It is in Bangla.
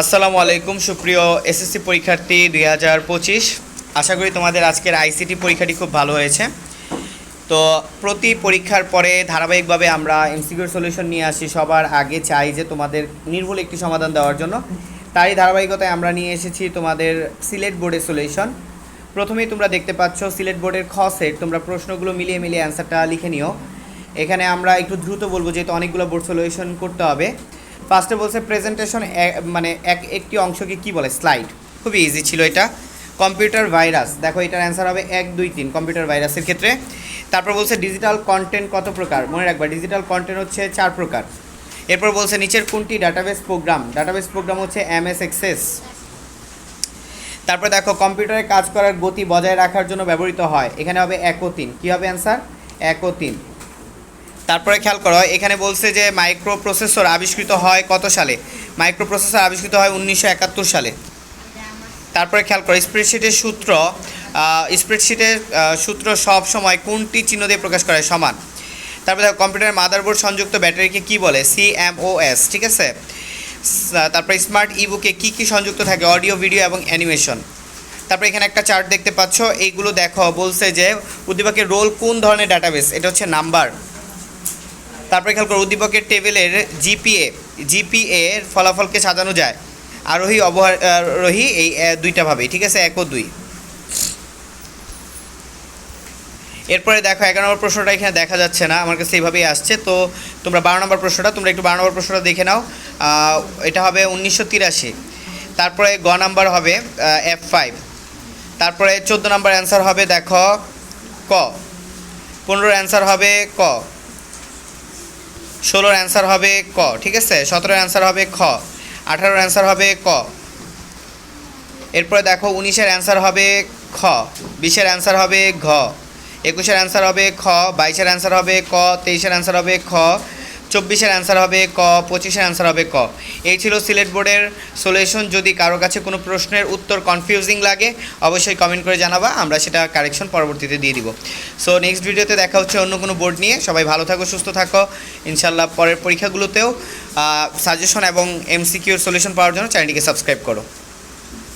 আসসালামু আলাইকুম, সুপ্রিয় এসএসসি পরীক্ষার্থী দুই হাজার পঁচিশ। আশা করি তোমাদের আজকের আইসিটি পরীক্ষাটি খুব ভালো হয়েছে। তো প্রতি পরীক্ষার পরে ধারাবাহিকভাবে আমরা এমসিকিউর সলিউশন নিয়ে আসি, সবার আগে চাই যে তোমাদের নির্ভুল একটি সমাধান দেওয়ার জন্য। তারই ধারাবাহিকতায় আমরা নিয়ে এসেছি তোমাদের সিলেট বোর্ডের সলিউশন। প্রথমেই তোমরা দেখতে পাচ্ছ সিলেট বোর্ডের খ সেট, তোমরা প্রশ্নগুলো মিলিয়ে মিলিয়ে অ্যান্সারটা লিখে নিও। এখানে আমরা একটু দ্রুত বলব, যেহেতু অনেকগুলো বোর্ড সলিউশন করতে হবে। ফার্স্টে বলছে প্রেজেন্টেশন মানে এক, একটি অংশকে কি বলে? স্লাইড খুবই ইজি ছিল এটা। কম্পিউটার ভাইরাস দেখো এটার অ্যান্সার হবে এক, দুই, তিন কম্পিউটার ভাইরাসের ক্ষেত্রে। তারপর বলছে ডিজিটাল কন্টেন্ট কত প্রকার? মনে রাখবা ডিজিটাল কন্টেন্ট হচ্ছে চার প্রকার। এরপর বলছে নিচের কোনটি ডাটাবেস প্রোগ্রাম ডাটাবেস প্রোগ্রাম হচ্ছে এম এস এক্সেস তারপরে দেখো কম্পিউটারে কাজ করার গতি বজায় রাখার জন্য ব্যবহৃত হয়। এখানে হবে এক ও তিন। কী হবে অ্যান্সার এক ও তিন। তারপরে খেয়াল করো, এখানে বলছে যে মাইক্রো প্রসেসর আবিষ্কৃত হয় কত সালে? মাইক্রো প্রসেসর আবিষ্কৃত হয় উনিশশো একাত্তর সালে। তারপরে খেয়াল করো, স্প্রেডশিটের সূত্র স্প্রেডশিটের সূত্র সব সময় কোনটি চিহ্ন দিয়ে প্রকাশ করা? সমান। তারপরে কম্পিউটারের মাদারবোর্ড সংযুক্ত ব্যাটারিকে কি বলে? সিএমওএস ঠিক আছে? তারপরে স্মার্ট ইবুকে কি কি সংযুক্ত থাকে? অডিও, ভিডিও এবং অ্যানিমেশন। তারপরে এখানে একটা চার্ট দেখতে পাচ্ছ, এইগুলো দেখো, বলছে যে উদ্দীপকের রোল কোন ধরনের ডাটাবেস? এটা হচ্ছে নাম্বার। তারপরে খেয়াল করো উদ্দীপকের টেবিলের জিপিএ জিপিএ এর ফলাফলকে সাজানো যায়। আরোহী অবরোহী এই দুইটা ভাবেই, ঠিক আছে? এক ও দুই। এরপরে দেখো, এগারো নম্বর প্রশ্নটা এখানে দেখা যাচ্ছে না, আমার কাছে এইভাবেই আসছে। তো তোমরা বারো নম্বর প্রশ্নটা, তোমরা একটু বারো নম্বর প্রশ্নটা দেখে নাও। এটা হবে উনিশশো তিরাশি। তারপরে গ নাম্বার হবে এফ ফাইভ তারপরে চোদ্দ নম্বর অ্যান্সার হবে, দেখো, ক। পনেরোর অ্যান্সার হবে, ক। ষোলোর অ্যান্সার হবে ক, ঠিক আছে? সতেরোর অ্যান্সার হবে খ, আঠারোর অ্যান্সার হবে ক। এরপরে দেখো উনিশের অ্যান্সার হবে খ, বিশের অ্যান্সার হবে ঘ, একুশের অ্যান্সার হবে খ, বাইশের অ্যান্সার হবে ক, তেইশের অ্যান্সার হবে খ চব্বিশের অ্যান্সার হবে ক, পঁচিশের অ্যান্সার হবে ক। এই ছিল সিলেট বোর্ডের সলিউশন যদি কারও কাছে কোনো প্রশ্নের উত্তর কনফিউজিং লাগে, অবশ্যই কমেন্ট করে জানাবা, আমরা সেটা কারেকশন পরবর্তীতে দিয়ে দিব। সো নেক্সট ভিডিওতে দেখা হচ্ছে অন্য কোনো বোর্ড নিয়ে। সবাই ভালো থাকো, সুস্থ থাকো। ইনশাল্লাহ পরের পরীক্ষাগুলোতেও সাজেশন এবং এমসিকিউর সলিউশন পাওয়ার জন্য চ্যানেলটিকে সাবস্ক্রাইব করো।